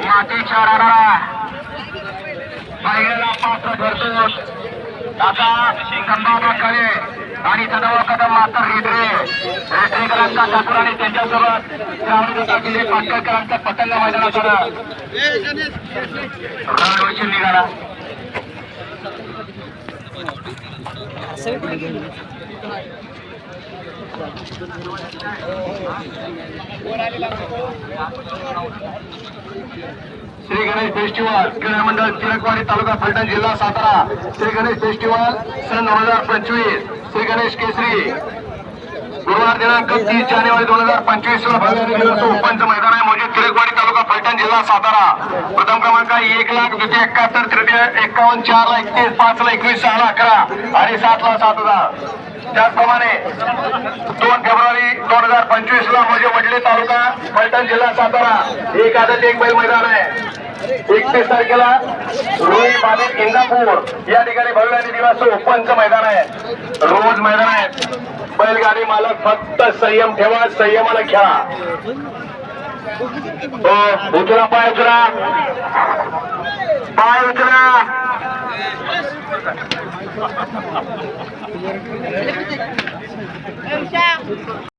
मातीच्या राणाला पहिल्याला पात्र धरतो दादा कंबाबा कळे आणि सदावा कदम मास्तर हेडरे रेड्रेकरांचा ठाकूर आणि त्यांच्यासोबत श्रावणी किल्ले पाटकरांचा पतंग मैदानात आलं. निघाला. श्री गणेश फेस्टिवल क्रीडा मंडळ तिरकवाडी तालुका फलटण जिल्हा सातारा. श्री गणेश फेस्टिवल सन दोन हजार पंचवीस. श्री गणेश केसरी. गुरुवार दिनांक तीस जानेवारी दोन हजार पंचवीस ला भव्य दिवस मैदान आहे म्हणजे तिरकवाडी तालुका फलटण जिल्हा सातारा. प्रथम क्रमांक एक लाख द्वितीय एकाहत्तर तृतीय एकावन्न चार ला एकतीस पाच ला एकवीस सहा ला अकरा आणि सात ला सात हजार. त्याचप्रमाणे दोन फेब्रुवारी दोन हजार पंचवीस ला म्हणजे वडले तालुका फलटण जिल्हा सातारा. एक आदत एक बैल मैदान आहे. एकतीस तारखेला रुई बाबीर इंदापूर. या ठिकाणी भव्य आणि दिवस ओपनचं मैदान आहे. रोज मैदान आहे. बैलगाडी मालक फक्त संयम ठेवा संयमाला खेळा. उचला पाय उचला. पाय उचला.